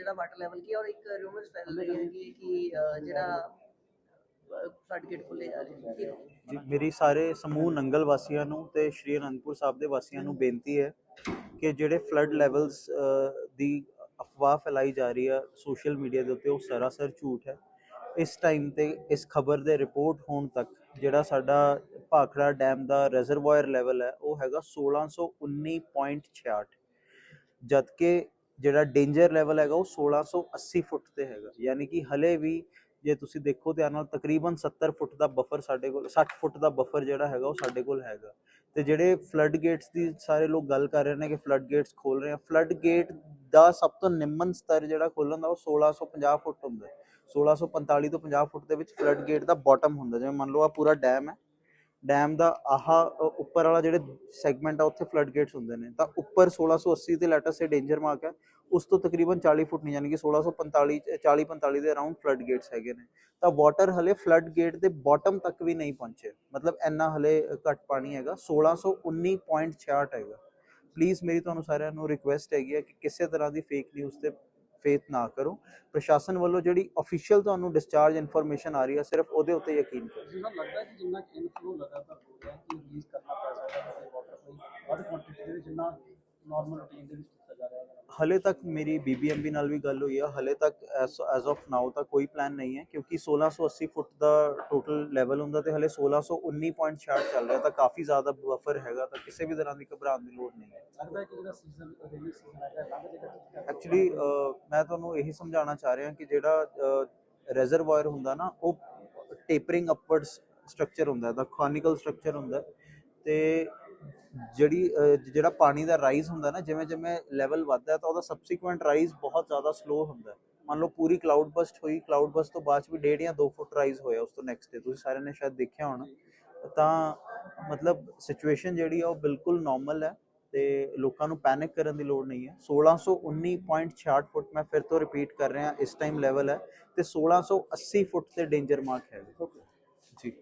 ਜਿਹੜਾ water level ਕੀ ਹੈ ਔਰ ਇੱਕ ਰਿਊਮਰਸ ਫੈਲ ਰਹੀ ਹੈ ਕਿ ਜਿਹੜਾ ਗੇਟ ਖੁੱਲੇ ਜਾ ਰਹੇ ਕੀ ਜੀ ਮੇਰੀ ਸਾਰੇ ਸਮੂਹ ਨੰਗਲ ਵਾਸੀਆਂ ਨੂੰ ਤੇ ਸ਼੍ਰੀ ਅਨੰਦਪੁਰ ਸਾਹਿਬ ਦੇ ਵਾਸੀਆਂ ਨੂੰ ਬੇਨਤੀ ਹੈ ਕਿ ਜਿਹੜੇ ਫਲੱਡ ਲੈਵਲਸ ਦੀ ਅਫਵਾਹ ਫੈਲਾਈ ਜਾ ਰਹੀ ਹੈ ਸੋਸ਼ਲ ਮੀਡੀਆ ਦੇ ਉੱਤੇ ਉਹ ਸਰਾਸਰ ਝੂਠ ਹੈ। ਇਸ ਟਾਈਮ ਤੇ ਇਸ ਖਬਰ ਦੇ ਰਿਪੋਰਟ ਹੋਣ ਤੱਕ ਜਿਹੜਾ ਸਾਡਾ ਭਾਖੜਾ ਡੈਮ ਦਾ ਰਿਜ਼ਰਵਾਇਰ ਲੈਵਲ ਹੈ ਉਹ ਹੈਗਾ 1619.66 ਜਦਕਿ ਜਿਹੜਾ ਡੇਂਜਰ ਲੈਵਲ ਹੈਗਾ ਉਹ 1680 ਫੁੱਟ ਤੇ ਹੈਗਾ। ਯਾਨੀ ਕਿ ਹਲੇ ਵੀ ਜੇ ਤੁਸੀਂ ਦੇਖੋ ਧਿਆਨ ਨਾਲ ਤਕਰੀਬਨ 70 ਫੁੱਟ ਦਾ ਬਫਰ ਸਾਡੇ ਕੋਲ 60 ਫੁੱਟ ਦਾ ਬਫਰ ਜਿਹੜਾ ਹੈਗਾ ਉਹ ਸਾਡੇ ਕੋਲ ਹੈਗਾ। ਤੇ ਜਿਹੜੇ ਫਲੱਡ ਗੇਟਸ ਦੀ ਸਾਰੇ ਲੋਕ ਗੱਲ ਕਰ ਰਹੇ ਨੇ ਕਿ ਫਲੱਡ ਗੇਟਸ ਖੋਲ ਰਹੇ ਆ। ਫਲੱਡ ਗੇਟ ਦਾ ਸਭ ਤੋਂ ਨਿਮਨ ਸਤਰ ਜਿਹੜਾ ਖੋਲਣ ਦਾ ਉਹ 1650 ਫੁੱਟ ਹੁੰਦਾ ਹੈ। 1645 ਤੋਂ 50 ਫੁੱਟ ਦੇ ਵਿੱਚ ਫਲੱਡ ਗੇਟ ਦਾ ਬਾਟਮ ਹੁੰਦਾ ਜਿਵੇਂ ਮੰਨ ਲਓ ਆ ਪੂਰਾ ਡੈਮ ਹੈ। ਡੈਮ ਦਾ ਆਹਾ ਉੱਪਰ ਵਾਲਾ ਜਿਹੜੇ ਸੈਗਮੈਂਟ ਆ, ਉੱਥੇ ਫਲੱਡ ਗੇਟਸ ਹੁੰਦੇ ਨੇ। ਤਾਂ ਉੱਪਰ 1680 ਤੇ ਲੈਟਰ ਸੇ ਡੇਂਜਰ ਮਾਰਕ ਹੈ। ਉਸ ਤੋਂ ਤਕਰੀਬਨ 40 ਫੁੱਟ ਨਹੀਂ, ਯਾਨੀ ਕਿ 1645 40 45 ਦੇ ਅਰਾਊਂਡ ਫਲੱਡ ਗੇਟਸ ਹੈਗੇ ਨੇ। ਤਾਂ ਵਾਟਰ ਹਲੇ ਫਲੱਡ ਗੇਟ ਦੇ ਬਾਟਮ ਤੱਕ ਵੀ ਨਹੀਂ ਪਹੁੰਚੇ। ਮਤਲਬ ਇੰਨਾ ਹਲੇ ਘੱਟ ਪਾਣੀ ਹੈਗਾ। 1619.66 ਹੈਗਾ। ਪਲੀਜ਼ ਮੇਰੀ ਤੁਹਾਨੂੰ ਸਾਰਿਆਂ ਨੂੰ ਰਿਕੁਐਸਟ ਹੈਗੀ ਹੈ ਕਿ ਕਿਸੇ ਤਰ੍ਹਾਂ ਦੀ ਫੇਕ ਨਿਊਜ਼ ਤੇ ਫੇਥ ਨਾ ਕਰੋ। ਪ੍ਰਸ਼ਾਸਨ ਵੱਲੋਂ ਜਿਹੜੀ ਅਫੀਸ਼ੀਅਲ ਤੁਹਾਨੂੰ ਡਿਸਚਾਰਜ ਇਨਫੋਰਮੇਸ਼ਨ ਆ ਰਹੀ ਹੈ ਸਿਰਫ ਉਹਦੇ ਉੱਤੇ ਯਕੀਨ ਕਰੋ। ਜਿਵੇਂ ਲੱਗਦਾ ਕਿ ਜਿੰਨਾ ਇਨਫਲੋ ਲਗਾਤਾਰ ਹੋ ਰਿਹਾ ਕਿ ਰਿਲੀਜ਼ ਕਰਨਾ ਪੈ ਸਕਦਾ ਹੈ ਵਾਟਰ ਕੋਈ ਵੱਧ ਕੁਆਂਟੀਟੀ ਦੇ ਵਿੱਚ ਜਿੰਨਾ ਨਾਰਮਲ ਰੂਟੀਨ ਦੇ ਵਿੱਚ ਹਲੇ ਤੱਕ ਮੇਰੀ ਬੀਬੀਐਮਬੀ ਨਾਲ ਵੀ ਗੱਲ ਹੋਈ ਆ ਹਲੇ ਤੱਕ ਐਸ ਆਫ ਨਾਓ ਤਾਂ ਕੋਈ ਪਲਾਨ ਨਹੀਂ ਹੈ ਕਿਉਂਕਿ 1680 ਫੁੱਟ ਦਾ ਟੋਟਲ ਲੈਵਲ ਹੁੰਦਾ ਤੇ ਹਲੇ 1619.66 ਚੱਲ ਰਿਹਾ ਤਾਂ ਕਾਫੀ ਜ਼ਿਆਦਾ ਬਫਰ ਹੈਗਾ ਤਾਂ ਕਿਸੇ ਵੀ ਤਰ੍ਹਾਂ ਦੀ ਘਬਰਾਉਣ ਦੀ ਲੋੜ ਨਹੀਂ ਹੈ। ਐਕਚੁਅਲੀ ਮੈਂ ਤੁਹਾਨੂੰ ਇਹੀ ਸਮਝਾਉਣਾ ਚਾਹ ਰਿਹਾ ਕਿ ਜਿਹੜਾ ਰਿਜ਼ਰਵਾਇਰ ਹੁੰਦਾ ਨਾ ਉਹ ਟੇਪਰਿੰਗ ਅਪਵਰਡਸ ਸਟਰਕਚਰ ਹੁੰਦਾ ਦਾ ਕੋਨਿਕਲ ਸਟਰਕਚਰ ਹੁੰਦਾ ਤੇ ਜਿਹੜੀ ਜਿਹੜਾ ਪਾਣੀ ਦਾ ਰਾਈਜ਼ ਹੁੰਦਾ ਨਾ ਜਿਵੇਂ ਜਿਵੇਂ ਲੈਵਲ ਵੱਧਦਾ ਤਾਂ ਉਹਦਾ ਸਬਸੀਕੁਐਂਟ ਰਾਈਜ਼ ਬਹੁਤ ਜ਼ਿਆਦਾ ਸਲੋ ਹੁੰਦਾ ਮੰਨ ਲਓ ਪੂਰੀ ਕਲਾਊਡ ਬਸਟ ਹੋਈ ਕਲਾਊਡ ਬਸਟ ਤੋਂ ਬਾਅਦ ਵੀ ਡੇਢ ਜਾਂ 2 ਫੁੱਟ ਰਾਈਜ਼ ਹੋਇਆ ਉਸ ਤੋਂ ਨੈਕਸਟ ਡੇ ਤੁਸੀਂ ਸਾਰਿਆਂ ਨੇ ਸ਼ਾਇਦ ਦੇਖਿਆ ਹੋਣਾ। ਤਾਂ ਮਤਲਬ ਸਿਚੁਏਸ਼ਨ ਜਿਹੜੀ ਆ ਉਹ ਬਿਲਕੁਲ ਨਾਰਮਲ ਹੈ ਤੇ ਲੋਕਾਂ ਨੂੰ ਪੈਨਿਕ ਕਰਨ ਦੀ ਲੋੜ ਨਹੀਂ ਹੈ। 1619.66 ਫੁੱਟ ਮੈਂ ਫਿਰ ਤੋਂ ਰਿਪੀਟ ਕਰ ਰਿਹਾ ਇਸ ਟਾਈਮ ਲੈਵਲ ਹੈ ਤੇ 1680 ਫੁੱਟ ਤੇ ਡੇਂਜਰ ਮਾਰਕ ਹੈ। ਜੀ।